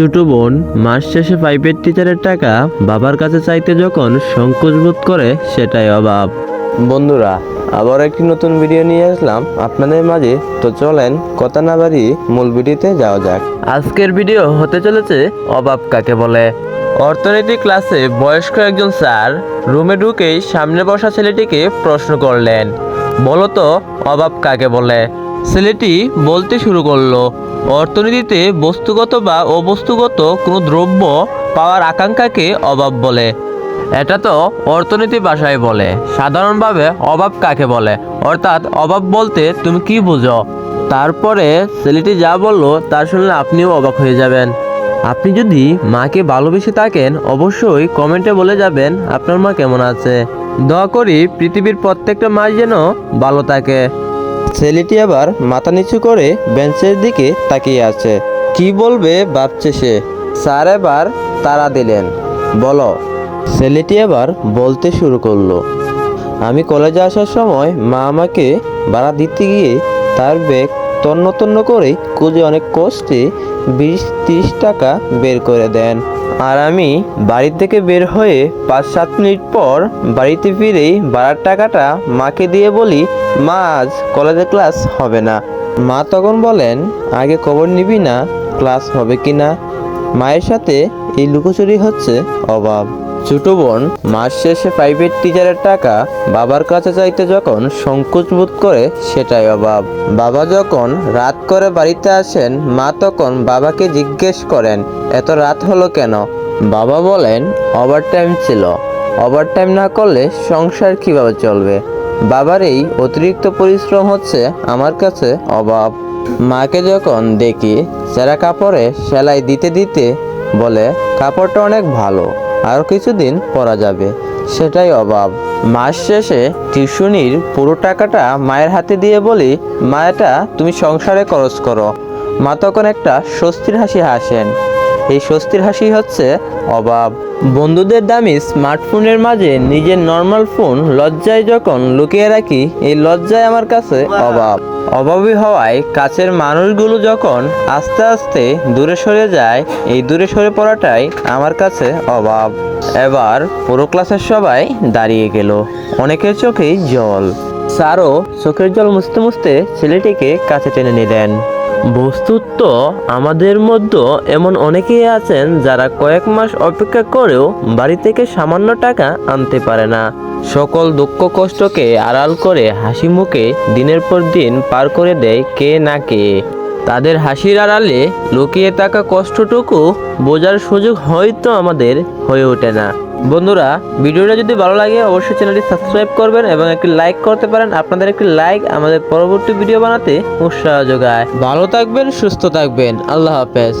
ছোট বোন মাস শেষে প্রাইভেট টিচারের টাকা বাবার কাছে চাইতে যখন সংকোচ বোধ করে সেটাই অভাব। বন্ধুরা আবার একটি নতুন ভিডিও নিয়ে আসলাম। আপনাদের মাঝে তো চলেন কথা না বাড়ি মূল ভিডিওতে যাওয়া যাক। আজকের ভিডিও হতে চলেছে অভাব কাকে বলে? অর্থনীতি ক্লাসে বয়স্ক একজন স্যার রুমে ঢুকেই সামনে বসা ছেলেটিকে প্রশ্ন করলেন বলো তো অভাব কাকে বলে? ছেলেটি বলতে শুরু করল, অর্থনীতিতে বস্তুগত বা অবস্তুগত কোনো দ্রব্য পাওয়ার আকাঙ্ক্ষাকে অভাব বলে। এটা তো অর্থনীতি ভাষায় বলে। সাধারণভাবে অভাব কাকে বলে? অর্থাৎ অভাব বলতে তুমি কি বুঝো? তারপরে ছেলেটি যা বলল তা শুনলে আপনিও অবাক হয়ে যাবেন। আপনি যদি মাকে ভালোবেসে থাকেন, অবশ্যই কমেন্টে বলে যাবেন আপনার মা কেমন আছে। দয়া করি পৃথিবীর প্রত্যেকটা মা যেন ভালো থাকে। ছেলেটি আবার মাথা নিচু করে বেঞ্চের দিকে তাকিয়ে আছে। কি বলবে ভাবছে সে। স্যার এবার তারা দিলেন। বলো। ছেলেটি আবার বলতে শুরু করল। আমি কলেজে আসার সময় মা আমাকে ভাড়া দিতে গিয়ে তার ব্যাগ তন্ন তন্ন করে খুঁজে অনেক কষ্টে বিশ তিরিশ টাকা বের করে দেন। আর আমি বাড়ি থেকে বের হয়ে পাঁচ সাত মিনিট পর বাড়িতে ফিরেই ভাড়ার টাকাটা মাকে দিয়ে বলি, মা, আজ কলেজে ক্লাস হবে না। মা তখন বলেন, আগে খবর নিবি না, ক্লাস হবে কি না মায়ের সাথে এই লুকোচুরি হচ্ছে অভাব। ছোট বোন মাস শেষে প্রাইভেট টিচারের টাকা বাবার কাছে চাইতে যখন সংকোচ বোধ করে, সেটাই অভাব। বাবা যখন রাত করে বাড়িতে আসেন, মা তখন বাবাকে জিজ্ঞেস করেন, এত রাত হলো কেন? বাবা বলেন ওভার টাইম ছিল। ওভার টাইম না করলে সংসার কীভাবে চলবে? বাবার এই অতিরিক্ত পরিশ্রম হচ্ছে আমার কাছে অভাব। মাকে যখন দেখি, সেরা কাপড়ে সেলাই দিতে দিতে বলে, কাপড়টা অনেক ভালো। আরও কিছুদিন পরা যাবে। সেটাই অভাব। মাস শেষে টিউশনির পুরো টাকাটা মায়ের হাতে দিয়ে বলি মা এটা তুমি সংসারে খরচ করো। মা তখন একটা স্বস্তির হাসি হাসেন। এই স্বস্তির হাসি হচ্ছে অভাব। বন্ধুদের দামি স্মার্টফোনের মাঝে নিজের নর্মাল ফোন লজ্জায় যখন লুকিয়ে রাখি এই লজ্জায় আমার কাছে অভাব। অভাবী হওয়ায় কাছের মানুষগুলো যখন আস্তে আস্তে দূরে সরে যায় এই দূরে সরে পড়াটাই আমার কাছে অভাব। এবার পুরো ক্লাসের সবাই দাঁড়িয়ে গেল। অনেকের চোখেই জল। স্যারও চোখের জল মুছতে মুছতে ছেলেটিকে কাছে টেনে নিলেন। বস্তুত আমাদের মধ্যে এমন অনেকেই আছেন যারা কয়েক মাস অপেক্ষা করেও বাড়ি থেকে সামান্য টাকা আনতে পারে না। সকল দুঃখ কষ্টকে আড়াল করে হাসি মুখে দিনের পর দিন পার করে দেয় কে না কে। তাদের হাসির আড়ালে লুকিয়ে থাকা কষ্টটুকু বোঝার সুযোগ হয়তো আমাদের হয়ে ওঠে না। বন্ধুরা, ভিডিওটা যদি ভালো লাগে, অবশ্যই চ্যানেলটি সাবস্ক্রাইব করবেন এবং একটি লাইক করতে পারেন। আপনাদের একটি লাইক আমাদের পরবর্তী ভিডিও বানাতে উৎসাহ যোগায়। ভালো থাকবেন, সুস্থ থাকবেন। আল্লাহ হাফেজ।